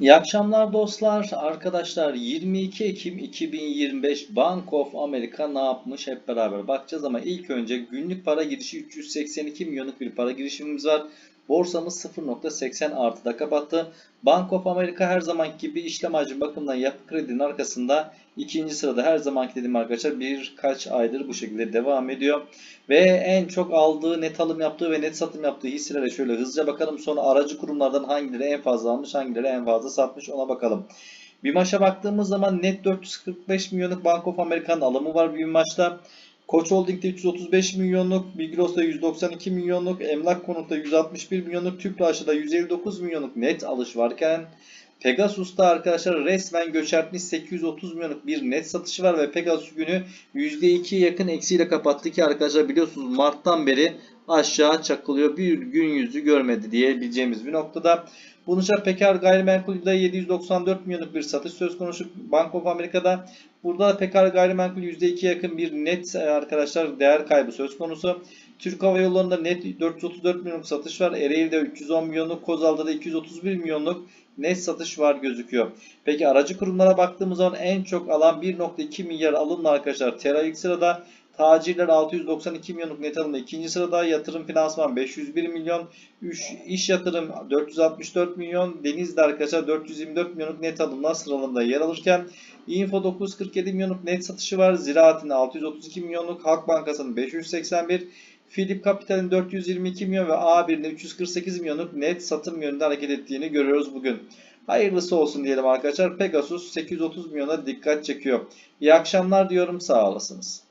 İyi akşamlar dostlar. Arkadaşlar 22 Ekim 2025 Bank of America ne yapmış hep beraber bakacağız ama ilk önce günlük para girişi 382 milyonluk bir para girişimimiz var. Borsamız 0.80 artıda kapattı. Bank of America her zamanki gibi işlem hacmi bakımından yapı kredinin arkasında ikinci sırada her zamanki dediğim arkadaşlar birkaç aydır bu şekilde devam ediyor. Ve en çok aldığı, net alım yaptığı ve net satım yaptığı hisselere şöyle hızlıca bakalım. Sonra aracı kurumlardan hangileri en fazla almış, hangileri en fazla satmış ona bakalım. BİMAŞ'a baktığımız zaman net 445 milyonluk Bank of America'nın alımı var BİMAŞ'ta. Koç Holding'de 335 milyonluk, Migros'ta 192 milyonluk, Emlak Konut'ta 161 milyonluk, Tüpraş'ta 159 milyonluk net alış varken Pegasus'ta arkadaşlar resmen göçertmiş 830 milyonluk bir net satışı var ve Pegasus günü %2'ye yakın eksiyle kapattı ki arkadaşlar biliyorsunuz Mart'tan beri aşağı çakılıyor. Bir gün yüzü görmedi diyebileceğimiz bir noktada. Bunun dışında Pekar Gayrimenkul'de 794 milyonluk bir satış söz konusu Bank of America'da. Burada da Pekar Gayrimenkul %2'ye yakın bir net e, arkadaşlar değer kaybı söz konusu. Türk Hava Yolları'nda net 434 milyonluk satış var. Ereğli'de 310 milyonluk, Kozal'da da 231 milyonluk net satış var gözüküyor. Peki aracı kurumlara baktığımız zaman en çok alan 1.2 milyar alımla arkadaşlar Tera ilk sırada. Tacirler 692 milyonluk net alımda ikinci sırada. Yatırım finansman 501 milyon. 3 iş yatırım 464 milyon. Denizli arkadaşlar 424 milyonluk net alımla sıralığında yer alırken Info 947 milyonluk net satışı var. Ziraat'ın 632 milyonluk. Halk Bankası'nın 581 Philip Capital'in 422 milyon ve A1'in 348 milyonluk net satım yönünde hareket ettiğini görüyoruz bugün. Hayırlısı olsun diyelim arkadaşlar. Pegasus 830 milyona dikkat çekiyor. İyi akşamlar diyorum. Sağ olasınız.